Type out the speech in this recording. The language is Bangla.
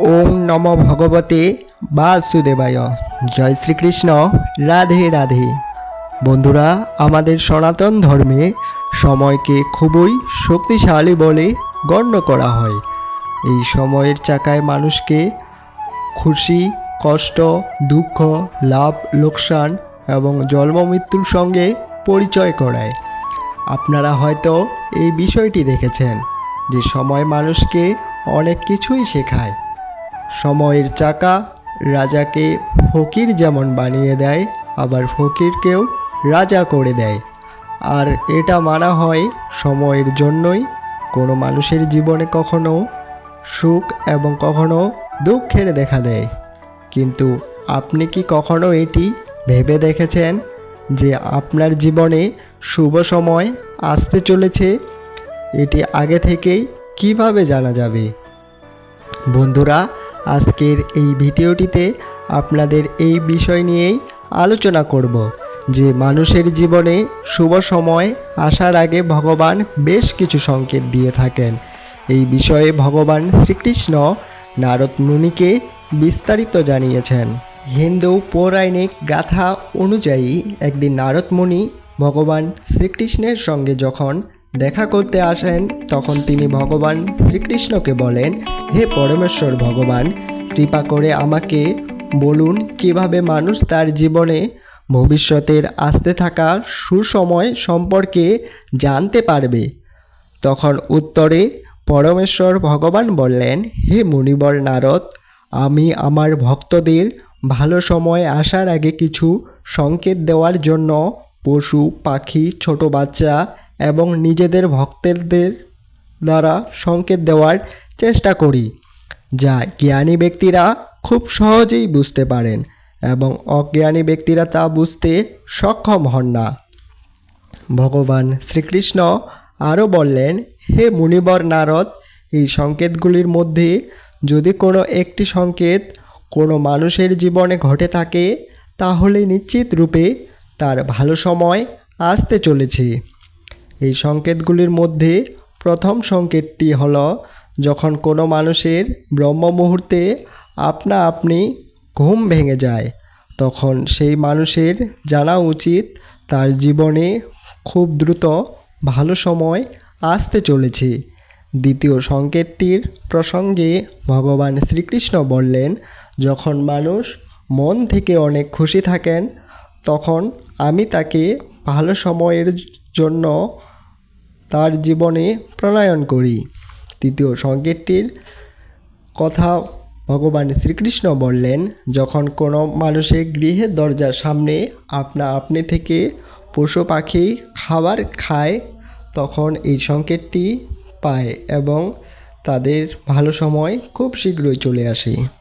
ওম নম ভগবতে বাসুদেবায়। জয় শ্রীকৃষ্ণ। রাধে রাধে। বন্ধুরা, আমাদের সনাতন ধর্মে সময়কে খুবই শক্তিশালী বলে গণ্য করা হয়। এই সময়ের চাকায় মানুষকে খুশি, কষ্ট, দুঃখ, লাভ, লোকসান এবং জন্ম মৃত্যুর সঙ্গে পরিচয় করায়। আপনারা হয়তো এই বিষয়টি দেখেছেন যে সময় মানুষকে অনেক কিছুই শেখায়। সময়ের চাকা রাজাকে ফকির যেমন বানিয়ে দেয়, আবার ফকিরকেও রাজা করে দেয়। আর এটা মানা হয় সময়ের জন্যই। কোনো মানুষের জীবনে কখনো সুখ এবং কখনো দুঃখের দেখা দেয়। কিন্তু আপনি কি কখনো এটি ভেবে দেখেছেন যে আপনার জীবনে শুভ সময় আসতে চলেছে? এটি আগে থেকেই কীভাবে জানা যাবে? বন্ধুরা আজকের এই ভিডিওটিতে আপনাদের এই বিষয় নিয়েই আলোচনা করব, যে মানুষের জীবনে শুভ সময় আসার আগে ভগবান বেশ কিছু সংকেত দিয়ে থাকেন। এই বিষয়ে ভগবান শ্রীকৃষ্ণ নারদ মুনিকে বিস্তারিত জানিয়েছেন। হিন্দু পৌরাণিক গাথা অনুযায়ী একদিন নারদ মুনি ভগবান শ্রীকৃষ্ণের সঙ্গে যখন দেখা করতে আসেন, তখন তিনি ভগবান শ্রীকৃষ্ণকে বলেন, হে পরমেশ্বর ভগবান, কৃপা করে আমাকে বলুন কীভাবে মানুষ তার জীবনে ভবিষ্যতের আসতে থাকা সুসময় সম্পর্কে জানতে পারবে? তখন উত্তরে পরমেশ্বর ভগবান বললেন, হে মুনিবর নারদ, আমি আমার ভক্তদের ভালো সময় আসার আগে কিছু সংকেত দেওয়ার জন্য পশু, পাখি, ছোট বাচ্চা এবং নিজেদের ভক্তদের দ্বারা সংকেত দেওয়ার চেষ্টা করি, যা জ্ঞানী ব্যক্তিরা খুব সহজেই বুঝতে পারেন এবং অজ্ঞানী ব্যক্তিরা তা বুঝতে সক্ষম হন না। ভগবান শ্রীকৃষ্ণ আরও বললেন, হে মুনিবর নারদ, এই সংকেতগুলির মধ্যে যদি কোনো একটি সংকেত কোনো মানুষের জীবনে ঘটে থাকে, তাহলে নিশ্চিত রূপে তার ভালো সময় আসতে চলেছে। এই সংকেতগুলির মধ্যে প্রথম সংকেতটি হল, যখন কোনো মানুষের ব্রহ্ম মুহূর্তে আপনা আপনি ঘুম ভেঙে যায়, তখন সেই মানুষের জানা উচিত তার জীবনে খুব দ্রুত ভালো সময় আসতে চলেছে। দ্বিতীয় সংকেতটির প্রসঙ্গে ভগবান শ্রীকৃষ্ণ বললেন, যখন মানুষ মন থেকে অনেক খুশি থাকেন, তখন আমি তাকে ভালো সময়ের জন্য তার জীবনে প্রণয়ন করি। তৃতীয় সংকেতটির কথা ভগবান শ্রীকৃষ্ণ বললেন, যখন কোনো মানুষের গৃহের দরজার সামনে আপনা আপনি থেকে পশু পাখি খাবার খায়, তখন এই সংকেতটি পায় এবং তাদের ভালো সময় খুব শীঘ্রই চলে আসে।